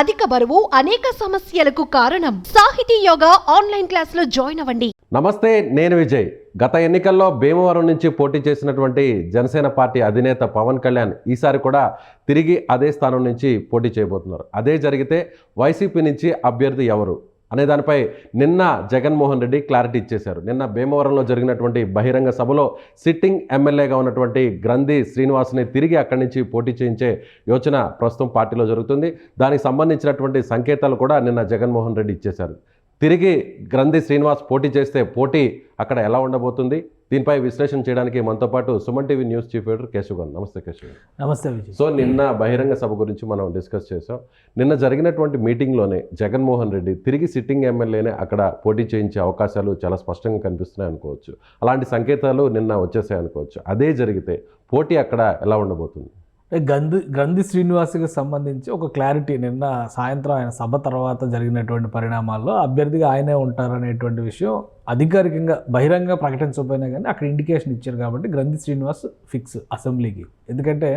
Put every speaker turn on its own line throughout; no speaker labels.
అధిక బరువు అనేక సమస్యలకు కారణం. సాహితీ యోగా ఆన్లైన్ క్లాసులో జాయిన్ అవ్వండి.
నమస్తే నేను విజయ్. గత ఎన్నికల్లో భీమవరం నుంచి పోటీ చేసినటువంటి జనసేన పార్టీ అధినేత పవన్ కళ్యాణ్ ఈసారి కూడా తిరిగి అదే స్థానం నుంచి పోటీ చేయబోతున్నారు. అదే జరిగితే వైసీపీ నుంచి అభ్యర్థి ఎవరు? అనే దానిపై నిన్న జగన్మోహన్ రెడ్డి క్లారిటీ ఇచ్చేశారు. నిన్న భీమవరంలో జరిగినటువంటి బహిరంగ సభలో సిట్టింగ్ ఎమ్మెల్యేగా ఉన్నటువంటి గ్రంథి శ్రీనివాస్ని తిరిగి అక్కడి నుంచి పోటీ చేయించే యోచన ప్రస్తుతం పార్టీలో జరుగుతుంది. దానికి సంబంధించినటువంటి సంకేతాలు కూడా నిన్న జగన్మోహన్ రెడ్డి ఇచ్చేశారు. తిరిగి గ్రంథి శ్రీనివాస్ పోటీ చేస్తే పోటీ అక్కడ ఎలా ఉండబోతుంది? దీనిపై విశ్లేషణ చేయడానికి మనతో పాటు Suman TV news chief editor Keshav గారు నమస్తే కేశవ్.
నమస్తే
సో నిన్న బహిరంగ సభ గురించి మనం డిస్కస్ చేసాం నిన్న జరిగినటువంటి మీటింగ్లోనే జగన్మోహన్ రెడ్డి తిరిగి సిట్టింగ్ ఎమ్మెల్యేనే అక్కడ పోటీ చేయించే అవకాశాలు చాలా స్పష్టంగా కనిపిస్తున్నాయి అనుకోవచ్చు. అలాంటి సంకేతాలు నిన్న వచ్చేసాయి అనుకోవచ్చు. అదే జరిగితే పోటీ అక్కడ ఎలా ఉండబోతుంది?
గంధి గ్రంథి శ్రీనివాస్కి సంబంధించి ఒక క్లారిటీ నిన్న సాయంత్రం ఆయన సభ తర్వాత జరిగినటువంటి పరిణామాల్లో అభ్యర్థిగా ఆయనే ఉంటారనేటువంటి విషయం అధికారికంగా బహిరంగ ప్రకటించకపోయినా కానీ అక్కడ ఇండికేషన్ ఇచ్చారు కాబట్టి గ్రంథి శ్రీనివాస్ ఫిక్స్ అసెంబ్లీకి. ఎందుకంటే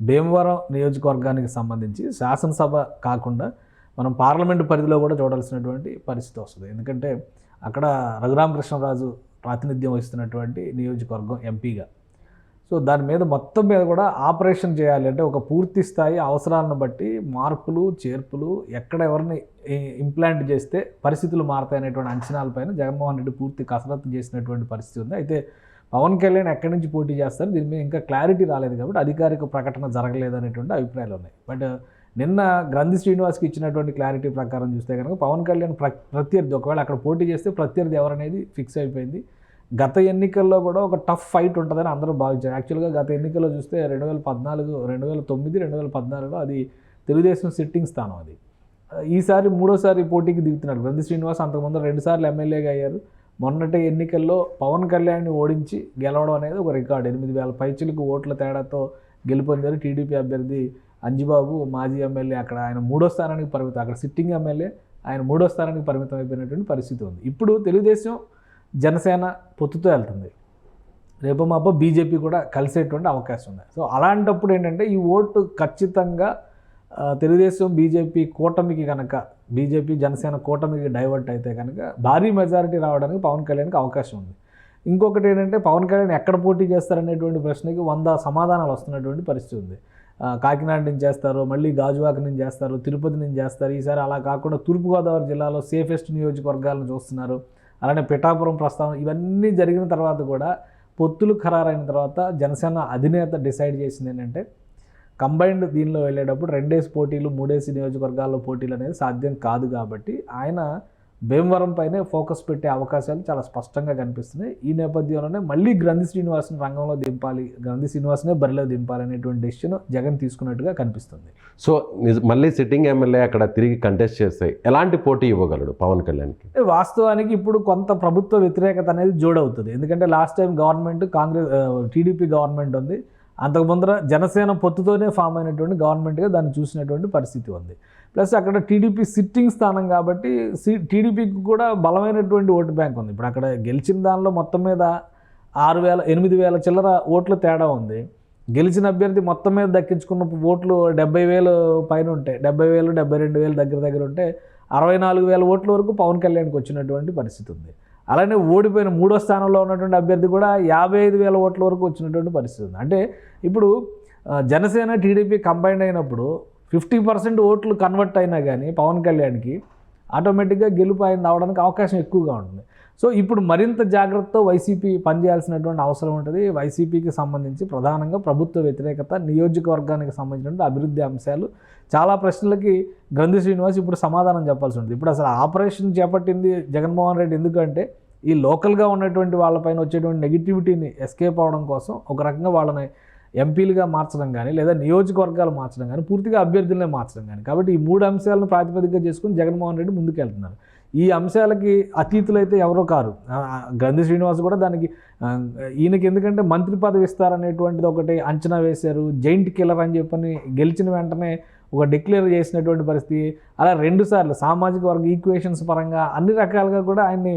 భీమవరం నియోజకవర్గానికి సంబంధించి శాసనసభ కాకుండా మనం పార్లమెంటు పరిధిలో కూడా చూడాల్సినటువంటి పరిస్థితి వస్తుంది. ఎందుకంటే అక్కడ రఘురామకృష్ణరాజు ప్రాతినిధ్యం వహిస్తున్నటువంటి నియోజకవర్గం ఎంపీగా సో దాని మీద మొత్తం మీద కూడా ఆపరేషన్ చేయాలి అంటే ఒక పూర్తి స్థాయి అవసరాలను బట్టి మార్పులు చేర్పులు ఎక్కడ ఎవరిని ఇంప్లాంట్ చేస్తే పరిస్థితులు మారతాయి అనేటువంటి అంచనాలపైన జగన్మోహన్ రెడ్డి పూర్తి కసరత్తు చేసినటువంటి పరిస్థితి ఉంది. అయితే పవన్ కళ్యాణ్ ఎక్కడి నుంచి పోటీ చేస్తారు? దీని మీద ఇంకా క్లారిటీ రాలేదు కాబట్టి అధికారిక ప్రకటన జరగలేదు అనేటువంటి అభిప్రాయాలు ఉన్నాయి. బట్ నిన్న గ్రంథి శ్రీనివాస్కి ఇచ్చినటువంటి క్లారిటీ ప్రకారం చూస్తే కనుక పవన్ కళ్యాణ్ ప్ర ప్రత్యర్థి ఒకవేళ అక్కడ పోటీ చేస్తే ప్రత్యర్థి ఎవరనేది ఫిక్స్ అయిపోయింది. గత ఎన్నికల్లో కూడా ఒక టఫ్ ఫైట్ ఉంటుందని అందరూ భావించారు. యాక్చువల్గా గత ఎన్నికల్లో చూస్తే రెండు వేల పద్నాలుగు రెండు వేల తొమ్మిది రెండు వేల పద్నాలుగులో అది తెలుగుదేశం సిట్టింగ్ స్థానం అది. ఈసారి మూడోసారి పోటీకి దిగుతున్నాడు గ్రంథి శ్రీనివాస్ అంతకుముందు రెండుసార్లు ఎమ్మెల్యేగా అయ్యారు. మొన్నటి ఎన్నికల్లో పవన్ కళ్యాణ్ని ఓడించి గెలవడం అనేది ఒక రికార్డు. ఎనిమిది వేల పైచులకు ఓట్ల తేడాతో గెలుపొందారు టీడీపీ అభ్యర్థి అంజిబాబు. మాజీ ఎమ్మెల్యే అక్కడ ఆయన మూడో స్థానానికి పరిమితం. అక్కడ సిట్టింగ్ ఎమ్మెల్యే ఆయన మూడో స్థానానికి పరిమితం అయిపోయినటువంటి పరిస్థితి ఉంది. ఇప్పుడు తెలుగుదేశం జనసేన పొత్తుతో వెళ్తుంది. రేపు మాపో బీజేపీ కూడా కలిసేటువంటి అవకాశం ఉంది. సో అలాంటప్పుడు ఏంటంటే ఈ ఓటు ఖచ్చితంగా తెలుగుదేశం బీజేపీ కూటమికి కనుక బీజేపీ జనసేన కూటమికి డైవర్ట్ అయితే కనుక భారీ మెజారిటీ రావడానికి పవన్ కళ్యాణ్కి అవకాశం ఉంది. ఇంకొకటి ఏంటంటే పవన్ కళ్యాణ్ ఎక్కడ పోటీ చేస్తారనేటువంటి ప్రశ్నకి వంద సమాధానాలు వస్తున్నటువంటి పరిస్థితి ఉంది. కాకినాడ నుంచి చేస్తారు మళ్ళీ గాజువాక నుంచి చేస్తారు తిరుపతి నుంచి చేస్తారు. ఈసారి అలా కాకుండా తూర్పుగోదావరి జిల్లాలో సేఫెస్ట్ నియోజకవర్గాలను చూస్తున్నారు. అలానే పిఠాపురం ప్రస్తావన ఇవన్నీ జరిగిన తర్వాత కూడా పొత్తులు ఖరారైన తర్వాత జనసేన అధినేత డిసైడ్ చేసింది ఏంటంటే కంబైన్డ్ దీనిలో వెళ్ళేటప్పుడు రెండేసి పోటీలు మూడేసి నియోజకవర్గాల్లో పోటీలు అనేది సాధ్యం కాదు కాబట్టి ఆయన భీమవరం పైనే ఫోకస్ పెట్టే అవకాశాలు చాలా స్పష్టంగా కనిపిస్తున్నాయి. ఈ నేపథ్యంలోనే మళ్ళీ గ్రంథి శ్రీనివాస్ని రంగంలో దింపాలి గ్రంథి శ్రీనివాస్నే బరిలో దింపాలి అనేటువంటి డెసిషన్ జగన్ తీసుకున్నట్టుగా కనిపిస్తుంది.
సో నిజ- మళ్ళీ సిట్టింగ్ ఎమ్మెల్యే అక్కడ తిరిగి కంటెస్ట్ చేస్తే ఎలాంటి పోటీ ఇవ్వగలడు పవన్ కళ్యాణ్కి?
వాస్తవానికి ఇప్పుడు కొంత ప్రభుత్వ వ్యతిరేకత అనేది జోడవుతుంది. ఎందుకంటే last time government Congress TDP government ఉంది. అంతకు ముందర జనసేన పొత్తుతోనే ఫామ్ అయినటువంటి గవర్నమెంట్గా దాన్ని చూసినటువంటి పరిస్థితి ఉంది. ప్లస్ అక్కడ టీడీపీ సిట్టింగ్ స్థానం కాబట్టి సి టీడీపీకి కూడా బలమైనటువంటి ఓటు బ్యాంక్ ఉంది. ఇప్పుడు అక్కడ గెలిచిన దానిలో మొత్తం మీద ఆరు వేల ఎనిమిది వేల చిల్లర ఓట్లు తేడా ఉంది. గెలిచిన అభ్యర్థి మొత్తం మీద దక్కించుకున్న ఓట్లు డెబ్బై వేలు పైన ఉంటాయి డెబ్బై వేలు డెబ్బై రెండు వేలు దగ్గర దగ్గర ఉంటే అరవై నాలుగు వేల ఓట్ల వరకు పవన్ కళ్యాణ్కి వచ్చినటువంటి పరిస్థితి ఉంది. అలానే ఓడిపోయిన మూడో స్థానంలో ఉన్నటువంటి అభ్యర్థి కూడా యాభై ఐదు వేల ఓట్ల వరకు వచ్చినటువంటి పరిస్థితి ఉంది. అంటే ఇప్పుడు జనసేన టీడీపీ కంబైండ్ అయినప్పుడు ఫిఫ్టీ పర్సెంట్ ఓట్లు కన్వర్ట్ అయినా కానీ పవన్ కళ్యాణ్కి ఆటోమేటిక్గా గెలుపు ఆయన రావడానికి అవకాశం ఎక్కువగా ఉంటుంది. సో ఇప్పుడు మరింత జాగ్రత్తతో వైసీపీ పనిచేయాల్సినటువంటి అవసరం ఉంటుంది. వైసీపీకి సంబంధించి ప్రధానంగా ప్రభుత్వ వ్యతిరేకత నియోజకవర్గానికి సంబంధించినటువంటి అభివృద్ధి అంశాలు. చాలా ప్రశ్నలకి గ్రంథి శ్రీనివాస్ ఇప్పుడు సమాధానం చెప్పాల్సి ఉంటుంది. ఇప్పుడు అసలు ఆపరేషన్ చేపట్టింది జగన్మోహన్ రెడ్డి ఎందుకంటే ఈ లోకల్గా ఉన్నటువంటి వాళ్ళపైన వచ్చేటువంటి నెగిటివిటీని ఎస్కేప్ అవడం కోసం ఒక రకంగా వాళ్ళని ఎంపీలుగా మార్చడం కానీ లేదా నియోజకవర్గాలు మార్చడం కానీ పూర్తిగా అభ్యర్థులనే మార్చడం కానీ కాబట్టి ఈ మూడు అంశాలను ప్రాతిపదికగా చేసుకుని జగన్మోహన్ రెడ్డి ముందుకెళ్తున్నారు. ఈ అంశాలకి అతీతులైతే ఎవరో కారు. గంధి శ్రీనివాస్ కూడా దానికి ఈయనకి ఎందుకంటే మంత్రి పదవి ఇస్తారనేటువంటిది ఒకటి అంచనా వేశారు. జైంట్ కిల్లర్ అని చెప్పని గెలిచిన వెంటనే ఒక డిక్లేర్ చేసినటువంటి పరిస్థితి. అలా రెండుసార్లు సామాజిక వర్గ ఈక్వేషన్స్ పరంగా అన్ని రకాలుగా కూడా ఆయన్ని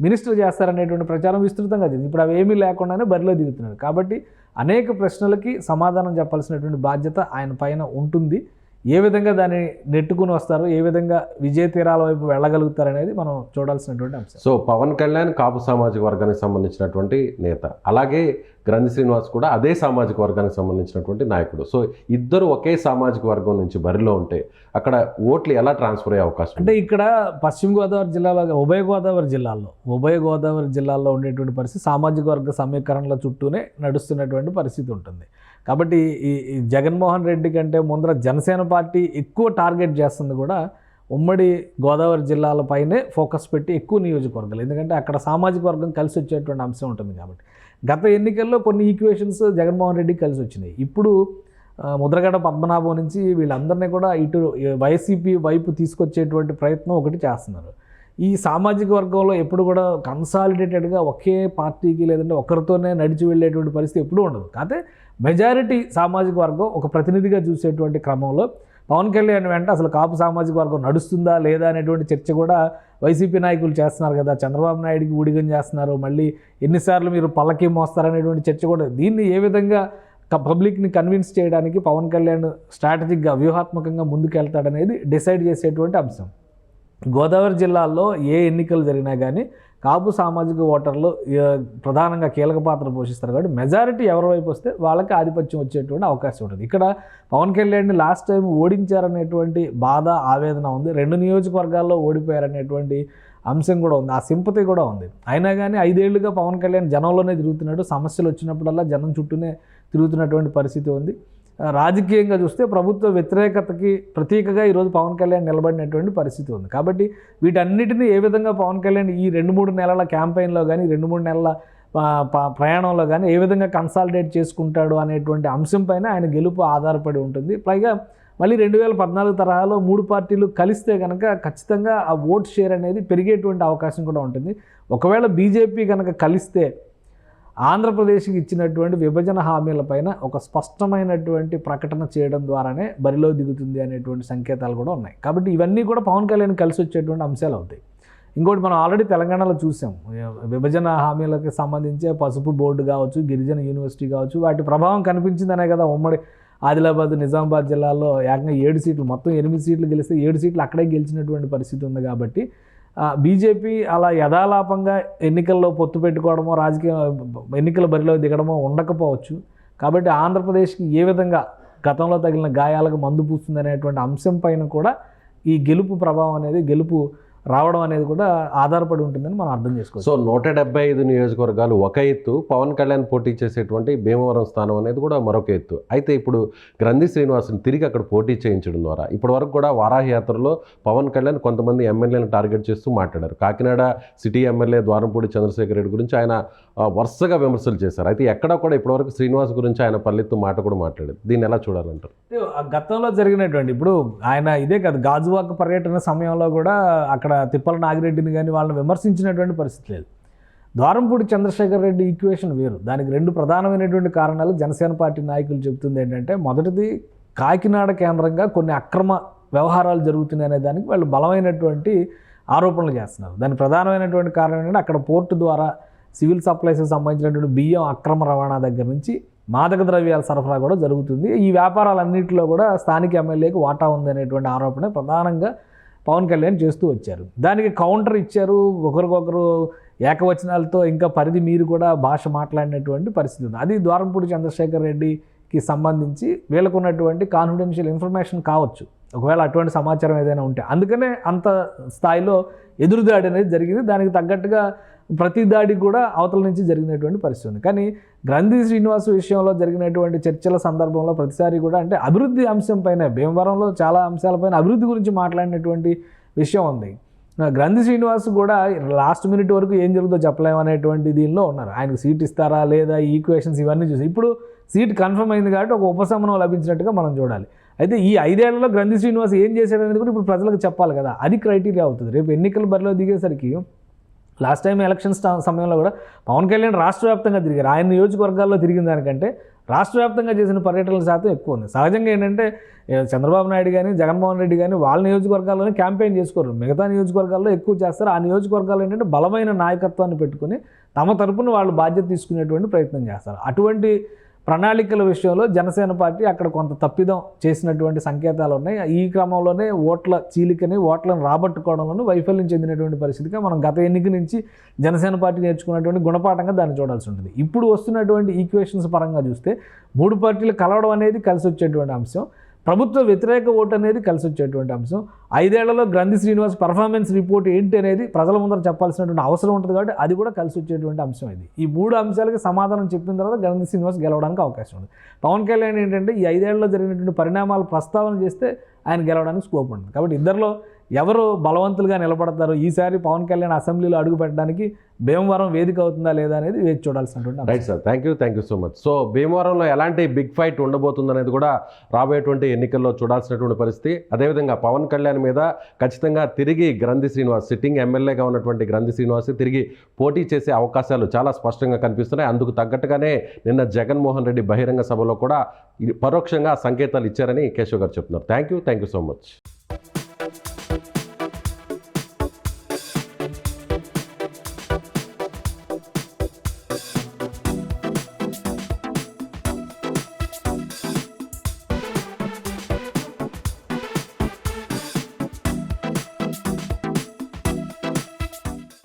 మినిస్టర్ చేస్తారనేటువంటి ప్రచారం విస్తృతంగా జరిగింది. ఇప్పుడు అవి ఏమీ లేకుండానే బరిలో దిగుతున్నారు. కాబట్టి అనేక ప్రశ్నలకి సమాధానం చెప్పాల్సినటువంటి బాధ్యత ఆయన పైన ఉంటుంది. ఏ విధంగా దాన్ని నెట్టుకుని వస్తారు ఏ విధంగా విజయ తీరాల వైపు వెళ్ళగలుగుతారు అనేది మనం చూడాల్సినటువంటి అంశం.
సో పవన్ కళ్యాణ్ కాపు సామాజిక వర్గానికి సంబంధించినటువంటి నేత. అలాగే గ్రంథి శ్రీనివాస్ కూడా అదే సామాజిక వర్గానికి సంబంధించినటువంటి నాయకుడు. సో ఇద్దరు ఒకే సామాజిక వర్గం నుంచి బరిలో ఉంటే అక్కడ ఓట్లు ఎలా ట్రాన్స్ఫర్ అయ్యే అవకాశం
అంటే ఇక్కడ పశ్చిమ గోదావరి జిల్లాలో ఉభయ గోదావరి జిల్లాల్లో ఉభయ గోదావరి జిల్లాల్లో ఉండేటువంటి పరిస్థితి సామాజిక వర్గ సమీకరణల చుట్టూనే నడుస్తున్నటువంటి పరిస్థితి ఉంటుంది. కాబట్టి ఈ జగన్మోహన్ రెడ్డి కంటే ముందర జనసేన పార్టీ ఎక్కువ టార్గెట్ చేస్తుంది కూడా ఉమ్మడి గోదావరి జిల్లాలపైనే ఫోకస్ పెట్టి ఎక్కువ నియోజకవర్గాలు. ఎందుకంటే అక్కడ సామాజిక వర్గం కలిసి వచ్చేటువంటి అంశం ఉంటుంది కాబట్టి. గత ఎన్నికల్లో కొన్ని ఈక్వేషన్స్ జగన్మోహన్ రెడ్డి కలిసి వచ్చినాయి. ఇప్పుడు ముద్రగడ పద్మనాభం నుంచి వీళ్ళందరినీ కూడా ఇటు వైసీపీ వైపు తీసుకొచ్చేటువంటి ప్రయత్నం ఒకటి చేస్తున్నారు. ఈ సామాజిక వర్గంలో ఎప్పుడు కూడా కన్సాలిడేటెడ్గా ఒకే పార్టీకి లేదంటే ఒకరితోనే నడిచి వెళ్ళేటువంటి పరిస్థితి ఎప్పుడూ ఉండదు. కాకపోతే మెజారిటీ సామాజిక వర్గం ఒక ప్రతినిధిగా చూసేటువంటి క్రమంలో పవన్ కళ్యాణ్ వెంట అసలు కాపు సామాజిక వర్గం నడుస్తుందా లేదా అనేటువంటి చర్చ కూడా వైసీపీ నాయకులు చేస్తున్నారు కదా. చంద్రబాబు నాయుడికి ఊడిగం చేస్తున్నారు. మళ్ళీ ఎన్నిసార్లు మీరు పల్లకి మోస్తారనేటువంటి చర్చ కూడా దీన్ని ఏ విధంగా పబ్లిక్ని కన్విన్స్ చేయడానికి పవన్ కళ్యాణ్ స్ట్రాటజిక్గా వ్యూహాత్మకంగా ముందుకెళ్తాడనేది డిసైడ్ చేసేటువంటి అంశం. గోదావరి జిల్లాల్లో ఏ ఎన్నికలు జరిగినా కానీ కాపు సామాజిక ఓటర్లు ప్రధానంగా కీలక పాత్ర పోషిస్తారు కాబట్టి మెజారిటీ ఎవరి వైపు వస్తే వాళ్ళకి ఆధిపత్యం వచ్చేటువంటి అవకాశం ఉంటుంది. ఇక్కడ పవన్ కళ్యాణ్ని లాస్ట్ టైం ఓడించారనేటువంటి బాధ ఆవేదన ఉంది. రెండు నియోజకవర్గాల్లో ఓడిపోయారనేటువంటి అంశం కూడా ఉంది. ఆ సింపతి కూడా ఉంది. అయినా కానీ ఐదేళ్ళుగా పవన్ కళ్యాణ్ జనంలోనే తిరుగుతున్నాడు. సమస్యలు వచ్చినప్పుడల్లా జనం చుట్టూనే తిరుగుతున్నటువంటి పరిస్థితి ఉంది. రాజకీయంగా చూస్తే ప్రభుత్వ వ్యతిరేకతకి ప్రతీకగా ఈరోజు పవన్ కళ్యాణ్ నిలబడినటువంటి పరిస్థితి ఉంది. కాబట్టి వీటన్నిటిని ఏ విధంగా పవన్ కళ్యాణ్ ఈ రెండు మూడు నెలల క్యాంపెయిన్లో కానీ రెండు మూడు నెలల ప్రయాణంలో కానీ ఏ విధంగా కన్సాలిడేట్ చేసుకుంటాడు అనేటువంటి అంశం పైన ఆయన గెలుపు ఆధారపడి ఉంటుంది. పైగా మళ్ళీ రెండు వేల పద్నాలుగు తరహాలో మూడు పార్టీలు కలిస్తే కనుక ఖచ్చితంగా ఆ ఓట్ షేర్ అనేది పెరిగేటువంటి అవకాశం కూడా ఉంటుంది. ఒకవేళ బీజేపీ కనుక కలిస్తే ఆంధ్రప్రదేశ్కి ఇచ్చినటువంటి విభజన హామీలపైన ఒక స్పష్టమైనటువంటి ప్రకటన చేయడం ద్వారానే బరిలో దిగుతుంది అనేటువంటి సంకేతాలు కూడా ఉన్నాయి. కాబట్టి ఇవన్నీ కూడా పవన్ కళ్యాణ్ కలిసి వచ్చేటువంటి అంశాలు అవుతాయి. ఇంకోటి మనం ఆల్రెడీ తెలంగాణలో చూసాం. విభజన హామీలకు సంబంధించే పసుపు బోర్డు కావచ్చు గిరిజన యూనివర్సిటీ కావచ్చు వాటి ప్రభావం కనిపించిందనే కదా ఉమ్మడి ఆదిలాబాద్ నిజామాబాద్ జిల్లాలో ఏకంగా ఏడు సీట్లు మొత్తం ఎనిమిది సీట్లు గెలిస్తే ఏడు సీట్లు అక్కడే గెలిచినటువంటి పరిస్థితి ఉంది కాబట్టి బీజేపీ అలా యథాలాపంగా ఎన్నికల్లో పొత్తు పెట్టుకోవడమో రాజకీయ ఎన్నికల బరిలో దిగడమో ఉండకపోవచ్చు. కాబట్టి ఆంధ్రప్రదేశ్కి ఏ విధంగా గతంలో తగిలిన గాయాలకు మందు పూస్తుంది అనేటువంటి అంశం పైన కూడా ఈ గెలుపు ప్రభావం అనేది గెలుపు రావడం అనేది కూడా ఆధారపడి ఉంటుందని మనం అర్థం చేసుకోవచ్చు.
సో నూట డెబ్బై ఐదు నియోజకవర్గాలు ఒక ఎత్తు పవన్ కళ్యాణ్ పోటీ చేసేటువంటి భీమవరం స్థానం అనేది కూడా మరొక ఎత్తు. అయితే ఇప్పుడు గ్రంథి శ్రీనివాసుని తిరిగి అక్కడ పోటీ చేయించడం ద్వారా ఇప్పటి వరకు కూడా వారాహి యాత్రలో పవన్ కళ్యాణ్ కొంతమంది ఎమ్మెల్యేలను టార్గెట్ చేస్తూ మాట్లాడారు. కాకినాడ సిటీ ఎమ్మెల్యే ద్వారంపూడి చంద్రశేఖర్ రెడ్డి గురించి ఆయన వరుసగా విమర్శలు చేశారు. అయితే ఎక్కడ కూడా ఇప్పటివరకు శ్రీనివాస్ గురించి ఆయన పల్లెత్తు మాట కూడా మాట్లాడారు దీన్ని ఎలా చూడాలంటారు?
గతంలో జరిగినటువంటి ఇప్పుడు ఆయన ఇదే కాదు గాజువాక పర్యటన సమయంలో కూడా అక్కడ తిప్పల నాగిరెడ్డిని కానీ వాళ్ళని విమర్శించినటువంటి పరిస్థితి లేదు. ద్వారంపూడి చంద్రశేఖర్ రెడ్డి ఈక్వేషన్ వేరు. దానికి రెండు ప్రధానమైనటువంటి కారణాలు జనసేన పార్టీ నాయకులు చెబుతుంది ఏంటంటే మొదటిది కాకినాడ కేంద్రంగా కొన్ని అక్రమ వ్యవహారాలు జరుగుతున్నాయి అనే దానికి వాళ్ళు బలమైనటువంటి ఆరోపణలు చేస్తున్నారు. దాని ప్రధానమైనటువంటి కారణం ఏంటంటే అక్కడ పోర్టు ద్వారా సివిల్ సప్లైస్కి సంబంధించినటువంటి బియ్యం అక్రమ రవాణా దగ్గర నుంచి మాదక ద్రవ్యాల సరఫరా కూడా జరుగుతుంది. ఈ వ్యాపారాలన్నింటిలో కూడా స్థానిక ఎమ్మెల్యేకి వాటా ఉంది అనేటువంటి ఆరోపణ ప్రధానంగా పవన్ కళ్యాణ్ చేస్తూ వచ్చారు. దానికి కౌంటర్ ఇచ్చారు. ఒకరికొకరు ఏకవచనాలతో ఇంకా పరిధి మీరు కూడా భాష మాట్లాడినటువంటి పరిస్థితి ఉంది. అది ద్వారంపూడి చంద్రశేఖర్ రెడ్డికి సంబంధించి వీళ్ళకున్నటువంటి కాన్ఫిడెన్షియల్ ఇన్ఫర్మేషన్ కావచ్చు. ఒకవేళ అటువంటి సమాచారం ఏదైనా ఉంటే. అందుకనే అంత స్థాయిలో ఎదురుదాడి అనేది జరిగింది. దానికి తగ్గట్టుగా ప్రతి దాడి కూడా అవతల నుంచి జరిగినటువంటి పరిస్థితి ఉంది. కానీ గ్రంథి శ్రీనివాస్ విషయంలో జరిగినటువంటి చర్చల సందర్భంలో ప్రతిసారి కూడా అంటే అభివృద్ధి అంశం పైన భీమవరంలో చాలా అంశాలపైన అభివృద్ధి గురించి మాట్లాడినటువంటి విషయం ఉంది. గ్రంథి శ్రీనివాస్ కూడా లాస్ట్ మినిట్ వరకు ఏం జరుగుతుందో చెప్పలేము అనేటువంటి దీనిలో ఉన్నారు. ఆయనకు సీట్ ఇస్తారా లేదా ఈక్వేషన్స్ ఇవన్నీ చూసి ఇప్పుడు సీట్ కన్ఫర్మ్ అయింది కాబట్టి ఒక ఉపశమనం లభించినట్టుగా మనం చూడాలి. అయితే ఈ ఐదేళ్ళలో గ్రంథి శ్రీనివాస్ ఏం చేశాడనేది కూడా ఇప్పుడు ప్రజలకు చెప్పాలి కదా. అది క్రైటీరియా అవుతుంది. రేపు ఎన్నికల బరిలో దిగేసరికి లాస్ట్ టైం ఎలక్షన్ సమయంలో కూడా పవన్ కళ్యాణ్ రాష్ట్ర వ్యాప్తంగా తిరిగారు. ఆయన నియోజకవర్గాల్లో తిరిగిన దానికంటే రాష్ట్ర వ్యాప్తంగా చేసిన పర్యటనల శాతం ఎక్కువ ఉంది. సహజంగా ఏంటంటే చంద్రబాబు నాయుడు కానీ జగన్మోహన్ రెడ్డి కానీ వాళ్ళ నియోజకవర్గాల్లోనే క్యాంపెయిన్ చేసుకోరు. మిగతా నియోజకవర్గాల్లో ఎక్కువ చేస్తారు. ఆ నియోజకవర్గాలు ఏంటంటే బలమైన నాయకత్వాన్ని పెట్టుకుని తమ తరపున వాళ్ళు బాధ్యత తీసుకునేటువంటి ప్రయత్నం చేస్తారు. అటువంటి ప్రణాళికల విషయంలో జనసేన పార్టీ అక్కడ కొంత తప్పిదం చేసినటువంటి సంకేతాలు ఉన్నాయి. ఈ క్రమంలోనే ఓట్ల చీలికని ఓట్లను రాబట్టుకోవడంలోనూ వైఫల్యం చెందినటువంటి పరిస్థితిగా మనం గత ఎన్నిక నుంచి జనసేన పార్టీ నేర్చుకున్నటువంటి గుణపాఠంగా దాన్ని చూడాల్సి ఉంటుంది. ఇప్పుడు వస్తున్నటువంటి ఈక్వేషన్స్ పరంగా చూస్తే మూడు పార్టీలు కలవడం అనేది కలిసి వచ్చేటువంటి అంశం. ప్రభుత్వ వ్యతిరేక ఓటు అనేది కలిసి వచ్చేటువంటి అంశం. ఐదేళ్ళలో గ్రంథి శ్రీనివాస్ పర్ఫార్మెన్స్ రిపోర్ట్ ఏంటి అనేది ప్రజల ముందర చెప్పాల్సినటువంటి అవసరం ఉంటుంది కాబట్టి అది కూడా కలిసి వచ్చేటువంటి అంశం ఇది. ఈ మూడు అంశాలకి సమాధానం చెప్పిన తర్వాత గ్రంథి శ్రీనివాస్ గెలవడానికి అవకాశం ఉంది. పవన్ కళ్యాణ్ ఏంటంటే ఈ ఐదేళ్ళలో జరిగినటువంటి పరిణామాలు ప్రస్తావన చేస్తే ఆయన గెలవడానికి స్కోప్ ఉంటుంది. కాబట్టి ఇద్దరిలో ఎవరు బలవంతులుగా నిలబడతారు? ఈసారి పవన్ కళ్యాణ్ అసెంబ్లీలో అడుగు పెట్టడానికి భీమవరం వేదిక అవుతుందా లేదా అనేది వేచి చూడాల్సినటువంటి
right sir thank you thank you so much so భీమవరంలో ఎలాంటి బిగ్ ఫైట్ ఉండబోతుంది అనేది కూడా రాబోయేటువంటి ఎన్నికల్లో చూడాల్సినటువంటి పరిస్థితి. అదేవిధంగా పవన్ కళ్యాణ్ మీద ఖచ్చితంగా తిరిగి గ్రంథి శ్రీనివాస్ సిట్టింగ్ ఎమ్మెల్యేగా ఉన్నటువంటి గ్రంథి శ్రీనివాస్ తిరిగి పోటీ చేసే అవకాశాలు చాలా స్పష్టంగా కనిపిస్తున్నాయి. అందుకు తగ్గట్టుగానే నిన్న జగన్మోహన్ రెడ్డి బహిరంగ సభలో కూడా పరోక్షంగా సంకేతాలు ఇచ్చారని కేశవ్ గారు చెప్తున్నారు. Thank you thank you so much